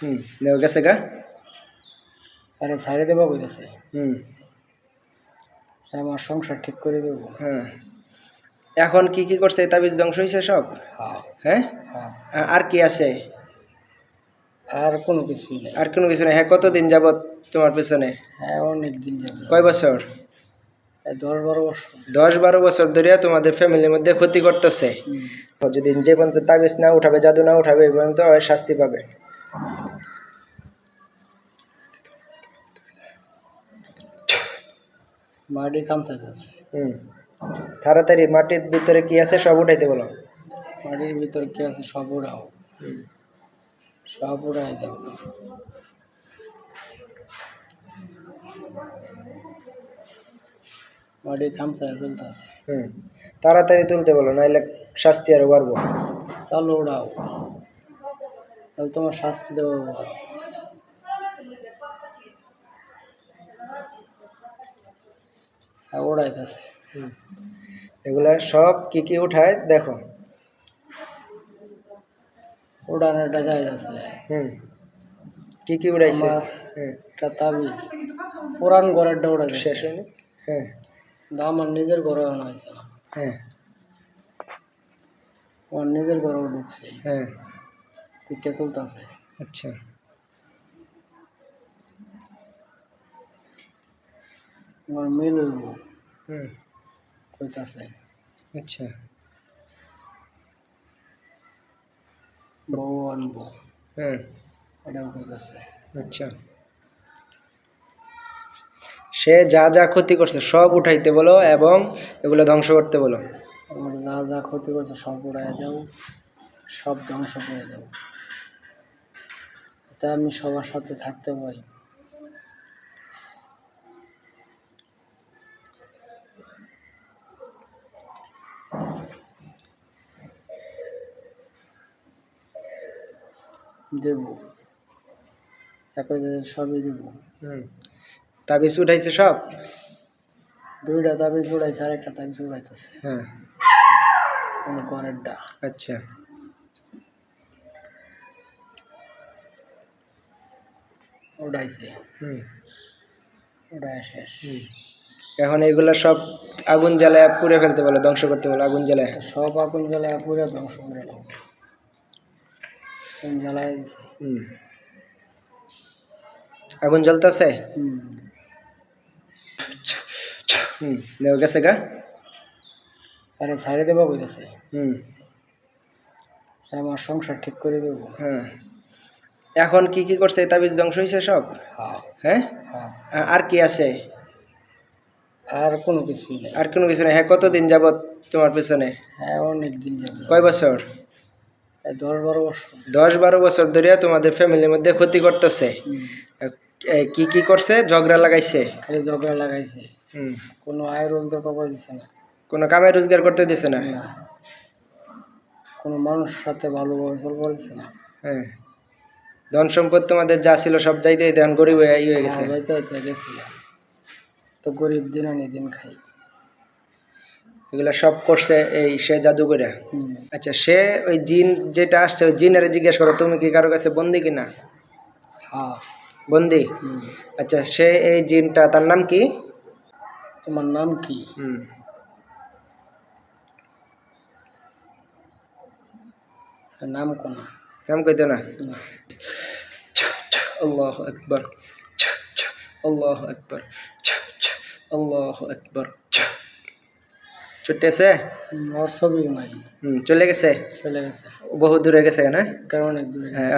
হুম গেছে গা? আরে ছাড়ে দেবো বলেছে হুম। আমার সংসার ঠিক করে দেবো। হ্যাঁ এখন কি কি করছে? তাবিজ ধ্বংস হয়েছে সব? হ্যাঁ। হ্যাঁ? হ্যাঁ। আর কি আছে? আর কোনো কিছুই নেই। আর কোনো কিছু নেই। হ্যাঁ কতদিন যাবত তোমার পেছনে? হ্যাঁ অনেক দিন যাবে কয় বছর? দশ বারো বছর। দশ বারো বছর ধরে তোমাদের ফ্যামিলির মধ্যে ক্ষতি করতেছে। যদি যে পর্যন্ত তাবিজ না উঠাবে জাদু না উঠাবে এই পর্যন্ত শাস্তি পাবে। মাটি খামচাইতেছে হুম। তাড়াতাড়ি মাটির ভিতরে কি আছে সব উঠাইতে বলো। মাটির ভিতর কি আছে সব উড়াও সব উড়াই দাও মাটি খামচায় চলতেছে হুম। তাড়াতাড়ি তুলতে বলো নাইলে শাস্তি আরও বাড়বো। চালো উড়াও তাহলে তোমার শাস্তি দেবো। হ্যাঁ উড়াইতেছে এগুলা সব কি কি উঠায় দেখো। উড়ানোটা যাইতেছে হুম। কি কি উড়াইছে? হ্যাঁ একটা তাবিজ। পুরান ঘরেরটা উড়াইতেছে শেষ হয়নি? হ্যাঁ। আমার নিজের ঘরে হয়েছে হ্যাঁ। আমার নিজের ঘরেও ঢুকছে। হ্যাঁ। পিঠে তুলতেছে। আচ্ছা। আমার মিল হইব হুম। কইতাছে। আচ্ছা। বউ আনব। হ্যাঁ এটাও কইতাছে। আচ্ছা। সে যা যা ক্ষতি করছে সব উঠাইতে বলো এবং এগুলো ধ্বংস করতে বলো। আমার যা যা ক্ষতি করছে সব উড়াই দাও সব ধ্বংস করে দাও। যাতে আমি সবার সাথে থাকতে পারি। দেব। একই সবই দেব। হুম। তাবিজ উঠাইছে সব? দুইটা তাবিজ উড়াইছে আর একটা তাবিজ উড়াইতেছে হ্যাঁ। ঘরেরটা। আচ্ছা। উড়াইছে। শেষ। এখন এগুলো সব আগুন জ্বালায় পুড়ে ফেলতে বলো ধ্বংস করতে বলো আগুন জ্বালায়। সব আগুন জ্বালায় পুরো ধ্বংস করে আগুন জ্বালায় আগুন জ্বলতেছে? হুম। গেছে গা? আরে ছাড়ে দেবো বলেছে হুম। আমার সংসার ঠিক করে দেবো। হ্যাঁ। এখন কি কি করছে তাবিজ ধ্বংস হয়েছে সব? হ্যাঁ। হ্যাঁ? হ্যাঁ। আর কি আছে? আর কোনো কিছুই নেই। আর কোনো কিছু নেই। হ্যাঁ কতদিন যাবত তোমার পেছনে? হ্যাঁ অনেক দিন যাবে কয় বছর? দশ বারো বছর। দশ বারো বছর ধরে তোমাদের ফ্যামিলির মধ্যে ক্ষতি করতেছে। কি কি করছে? ঝগড়া লাগাইছে? খালি ঝগড়া লাগাইছে। হুম। কোনো আয় রোজগার পাবার দিচ্ছে না। কোনো কামে রোজগার করতে দিছে না? কোনো মানুষের সাথে ভালোভাবে চলবার দিচ্ছে না। হ্যাঁ। ধন সম্পদ তোমাদের যা ছিল সব যাইতে এখন গরিব হয়ে হয়ে গেছে। হ্যাঁ, তো গরিব দিন আনি দিন খাই। এগুলা সব করছে এই সে জাদু করে হুম। আচ্ছা সে ওই জিন যেটা আসছে ওই জিনের জিজ্ঞেস করো তুমি কি কারও কাছে বন্দি কিনা? হ্যাঁ। বন্দি? আচ্ছা সে এই জিনটা তার নাম কি? তোমার নাম কি? হুম। তার নাম কোন? নাম কইতো না। আল্লাহ আকবর। আল্লাহ আকবর। আল্লাহ আকবর। ছুটতেছে? ওর ছবি নাই হুম চলে গেছে? চলে গেছে। বহু দূরে গেছে না কারণ অনেক দূরে হ্যাঁ